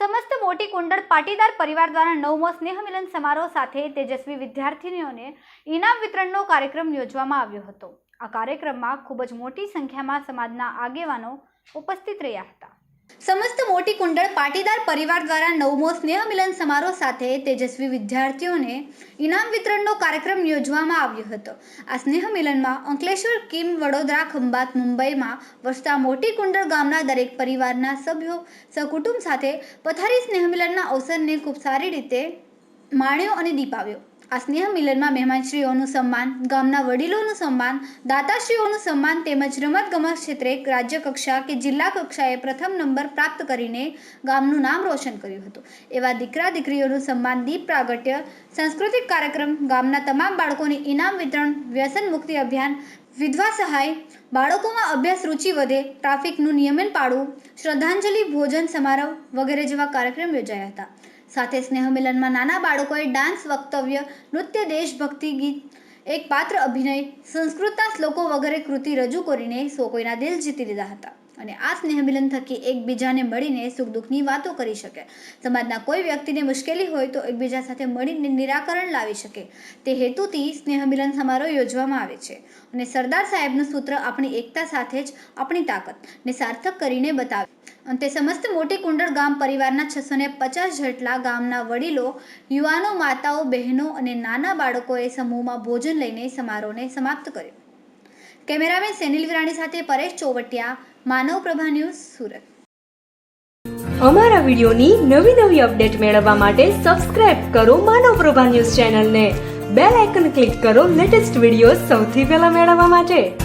સમસ્ત મોટી કુંડળ પાટીદાર પરિવાર દ્વારા નવમો સ્નેહ મિલન સમારોહ સાથે તેજસ્વી વિદ્યાર્થીનીઓને ઇનામ વિતરણનો કાર્યક્રમ યોજવામાં આવ્યો હતો. આ કાર્યક્રમમાં ખૂબ જ મોટી સંખ્યામાં સમાજના આગેવાનો ઉપસ્થિત રહ્યા હતા. સમસ્ત મોટી કુંડળ પાટીદાર પરિવાર દ્વારા નવમો સ્નેહ મિલન સમારોહ સાથે તેજસ્વી વિદ્યાર્થીઓને ઇનામ વિતરણનો કાર્યક્રમ યોજવામાં આવ્યો હતો. આ સ્નેહ મિલનમાં અંકલેશ્વર કિમ વડોદરા ખંભાત મુંબઈમાં વસતા મોટી કુંડળ ગામના દરેક પરિવારના સભ્યો સહકુટુંબ સાથે પથારી સ્નેહ મિલનના અવસરને ખૂબ સારી રીતે માણ્યો અને દીપાવ્યો. આ સ્નેહ મિલનમાં મહેમાનશ્રીઓનું સન્માન, ગામના વડીલોનું સન્માન, દાતાશ્રીઓનું સન્માન તેમજ રમતગમત ક્ષેત્રે રાજ્ય કક્ષા કે જિલ્લા કક્ષાએ પ્રથમ નંબર પ્રાપ્ત કરીને ગામનું નામ રોશન કર્યું હતું. એવા દીકરા દીકરીઓનું સન્માન દીપ પ્રાગટ્ય, સાંસ્કૃતિક કાર્યક્રમ, ગામના તમામ બાળકોને ઇનામ વિતરણ, વ્યસન મુક્તિ અભિયાન, વિધવા સહાય, બાળકોમાં અભ્યાસ રુચિ વધે, ટ્રાફિકનું નિયમન પાળવું, શ્રદ્ધાંજલિ ભોજન સમારોહ વગેરે જેવા કાર્યક્રમ યોજાયા હતા. સાથે સ્નેહ મિલનમાં નાના બાળકોએ ડાન્સ, વક્તવ્ય, નૃત્ય, દેશભક્તિ ગીત, એક પાત્ર અભિનય, સંસ્કૃતના શ્લોકો વગેરે કૃતિ રજૂ કરીને સો કોઈના દિલ જીતી લીધા હતા. અને આ સ્નેહમિલન થકી એકબીજાને મળીને સુખ દુઃખની વાતો કરી શકે. સમાજના કોઈ વ્યક્તિને મુશ્કેલી હોય તો એકબીજા સાથે મળીને નિરાકરણ લાવી શકે. તે હેતુથી સ્નેહમિલન સમારોહ યોજવામાં આવે છે. અને સરદાર સાહેબનું સૂત્ર આપણી એકતા સાથે જ, આપણી તાકાતને સાર્થક કરીને બતાવે. અંતે સમસ્ત મોટી કુંડળ ગામ પરિવારના છસો ને પચાસ જેટલા ગામના વડીલો, યુવાનો માતાઓ, બહેનો અને નાના બાળકોએ સમૂહમાં ભોજન લઈને સમારોહને સમાપ્ત કર્યો. કેમેરામેન સેનિલ વિરાણી સાથે પરેશ ચોવટિયા, માનવ પ્રભા ન્યૂઝ, સુરત. અમારા વિડીયોની નવી નવી અપડેટ મેળવવા માટે સબસ્ક્રાઇબ કરો માનવ પ્રભા ન્યૂઝ ચેનલને. બેલ આઇકન ક્લિક કરો લેટેસ્ટ વીડિયો સૌથી પહેલા મેળવવા માટે.